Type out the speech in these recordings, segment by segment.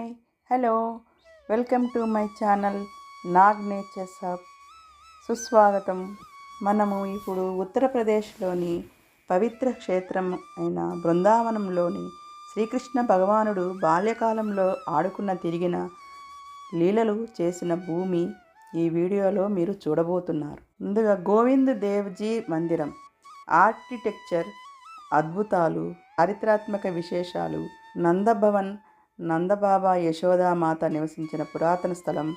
Hi hello welcome to my channel Nag nature hub. సుస్వాగతం. మనము ఇప్పుడు ఉత్తరప్రదేశ్లోని పవిత్ర క్షేత్రం అయిన బృందావనంలోని శ్రీకృష్ణ భగవానుడు బాల్యకాలంలో ఆడుకున్న తిరిగిన లీలలు చేసిన భూమి ఈ వీడియోలో మీరు చూడబోతున్నారు. ముందుగా గోవింద్ దేవ్జీ మందిరం ఆర్కిటెక్చర్ అద్భుతాలు చారిత్రాత్మక విశేషాలు నందభవన్ నందబాబా యశోదామాత నివసించిన పురాతన స్థలం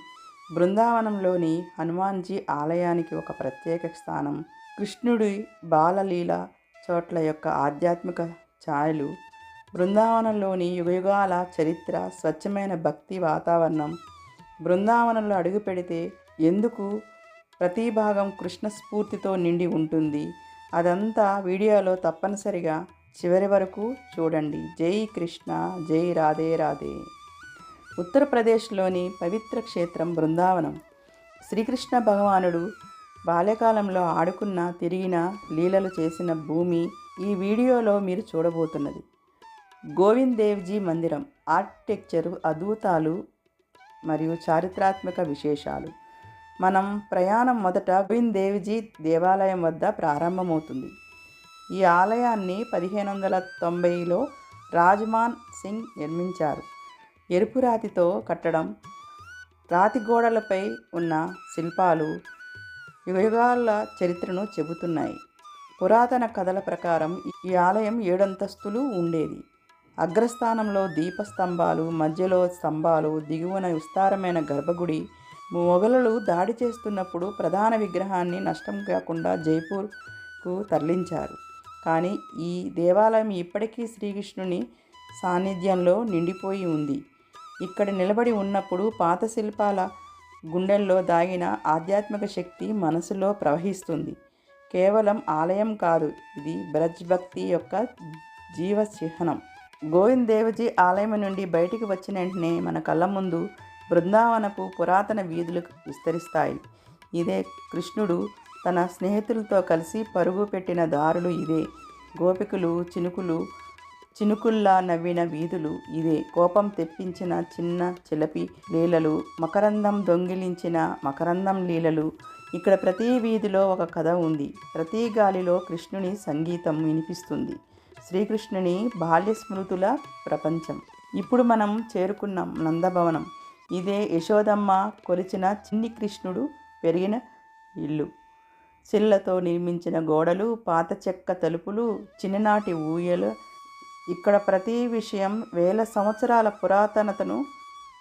బృందావనంలోని హనుమాన్జీ ఆలయానికి ఒక ప్రత్యేక స్థానం. కృష్ణుడి బాలలీల చోట్ల యొక్క ఆధ్యాత్మిక ఛాయలు బృందావనంలోని యుగయుగాల చరిత్ర స్వచ్ఛమైన భక్తి వాతావరణం. బృందావనంలో అడుగు పెడితే ఎందుకు ప్రతి భాగం కృష్ణ స్ఫూర్తితో నిండి ఉంటుంది? అదంతా వీడియోలో తప్పనిసరిగా చివరి వరకు చూడండి. జై కృష్ణ జై రాధే రాధే. ఉత్తరప్రదేశ్లోని పవిత్ర క్షేత్రం బృందావనం. శ్రీకృష్ణ భగవానుడు బాల్యకాలంలో ఆడుకున్న తిరిగిన లీలలు చేసిన భూమి ఈ వీడియోలో మీరు చూడబోతున్నది. గోవింద్ దేవ్జీ మందిరం. ఆర్కిటెక్చరు అద్భుతాలు మరియు చారిత్రాత్మక విశేషాలు. మనం ప్రయాణం మొదట గోవింద్ దేవ్జీ దేవాలయం వద్ద ప్రారంభమవుతుంది. ఈ ఆలయాన్ని పదిహేను వందల తొంభైలో రాజ్మాన్ సింగ్ నిర్మించారు. ఎరుపు రాతితో కట్టడం రాతి గోడలపై ఉన్న శిల్పాలు యుగయుగాల చరిత్రను చెబుతున్నాయి. పురాతన కథల ప్రకారం ఈ ఆలయం ఏడంతస్తులు ఉండేది. అగ్రస్థానంలో దీపస్తంభాలు మధ్యలో స్తంభాలు దిగువన విస్తారమైన గర్భగుడి మొఘలులు దాడి చేస్తున్నప్పుడు ప్రధాన విగ్రహాన్ని నష్టం కాకుండా జైపూర్కు తరలించారు. కానీ ఈ దేవాలయం ఇప్పటికీ శ్రీకృష్ణుని సాన్నిధ్యంలో నిండిపోయి ఉంది. ఇక్కడ నిలబడి ఉన్నప్పుడు పాత శిల్పాల గుండెల్లో దాగిన ఆధ్యాత్మిక శక్తి మనసులో ప్రవహిస్తుంది. కేవలం ఆలయం కాదు ఇది బ్రజ్ భక్తి యొక్క జీవ చిహ్నం గోవింద్ దేవజీ ఆలయం నుండి బయటికి వచ్చిన వెంటనే మన కళ్ళ ముందు బృందావనపు పురాతన వీధులు విస్తరిస్తాయి. ఇదే కృష్ణుడు తన స్నేహితులతో కలిసి పరుగు పెట్టిన దారులు ఇదే గోపికలు చినుకులు చినుకుల్లా నవ్విన వీధులు ఇదే కోపం తెప్పించిన చిన్న చిలపి లీలలు మకరందం దొంగిలించిన మకరందం లీలలు. ఇక్కడ ప్రతి వీధిలో ఒక కథ ఉంది. ప్రతి గాలిలో కృష్ణుని సంగీతం వినిపిస్తుంది. శ్రీకృష్ణుని బాల్య స్మృతుల ప్రపంచం. ఇప్పుడు మనం చేరుకున్నాం నందభవనం. ఇదే యశోదమ్మ కొలిచిన చిన్ని కృష్ణుడు పెరిగిన ఇల్లు. శిల్లతో నిర్మించిన గోడలు పాత చెక్క తలుపులు చిన్ననాటి ఊయలు. ఇక్కడ ప్రతి విషయం వేల సంవత్సరాల పురాతనతను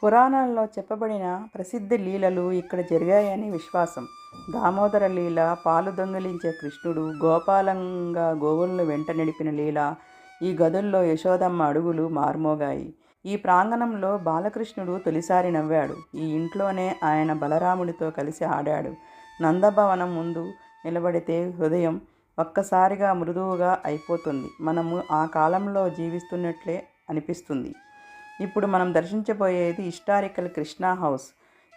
పురాణాల్లో చెప్పబడిన ప్రసిద్ధ లీలలు ఇక్కడ జరిగాయని విశ్వాసం. దామోదర లీల పాలు దొంగిలించే కృష్ణుడు గోపాలంగా గోవులను వెంట నడిపిన లీల ఈ గదుల్లో యశోదమ్మ అడుగులు మార్మోగాయి. ఈ ప్రాంగణంలో బాలకృష్ణుడు తొలిసారి నవ్వాడు. ఈ ఇంట్లోనే ఆయన బలరాముడితో కలిసి ఆడాడు. నందభవనం ముందు నిలబడితే హృదయం ఒక్కసారిగా మృదువుగా అయిపోతుంది. మనము ఆ కాలంలో జీవిస్తున్నట్లే అనిపిస్తుంది. ఇప్పుడు మనం దర్శించబోయేది హిస్టారికల్ కృష్ణా హౌస్.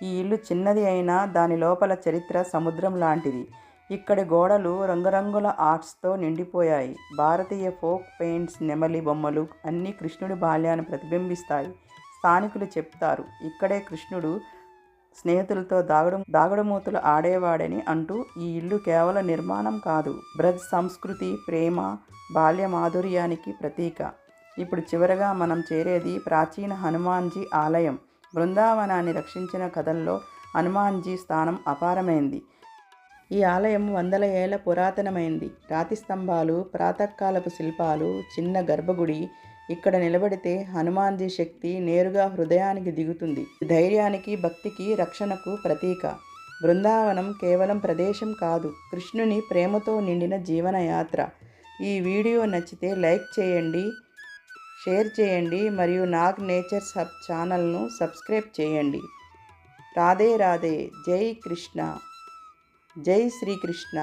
ఈ ఇల్లు చిన్నది అయినా దాని లోపల చరిత్ర సముద్రం లాంటిది. ఇక్కడి గోడలు రంగురంగుల ఆర్ట్స్తో నిండిపోయాయి. భారతీయ ఫోక్ పెయింట్స్ నెమలి బొమ్మలు అన్నీ కృష్ణుడి బాల్యాన్ని ప్రతిబింబిస్తాయి. స్థానికులు చెప్తారు ఇక్కడే కృష్ణుడు స్నేహితులతో దాగుడు దాగుడుమూతలు ఆడేవాడని అంటూ ఈ ఇల్లు కేవలం నిర్మాణం కాదు. బ్రజ్ సంస్కృతి ప్రేమ బాల్య మాధుర్యానికి ప్రతీక. ఇప్పుడు చివరగా మనం చేరేది ప్రాచీన హనుమాన్జీ ఆలయం. బృందావనాన్ని రక్షించిన కథల్లో హనుమాన్జీ స్థానం అపారమైంది. ఈ ఆలయం వందల ఏళ్ళ పురాతనమైంది. రాతి స్తంభాలు ప్రాతకాలపు శిల్పాలు చిన్న గర్భగుడి ఇక్కడ నిలబడితే హనుమాన్జీ శక్తి నేరుగా హృదయానికి దిగుతుంది. ధైర్యానికి భక్తికి రక్షణకు ప్రతీక. బృందావనం కేవలం ప్రదేశం కాదు కృష్ణుని ప్రేమతో నిండిన జీవనయాత్ర. ఈ వీడియో నచ్చితే లైక్ చేయండి షేర్ చేయండి మరియు నాగ్ నేచర్స్ హబ్ ఛానల్ను సబ్స్క్రైబ్ చేయండి. రాధే రాధే జై కృష్ణ. జై శ్రీకృష్ణ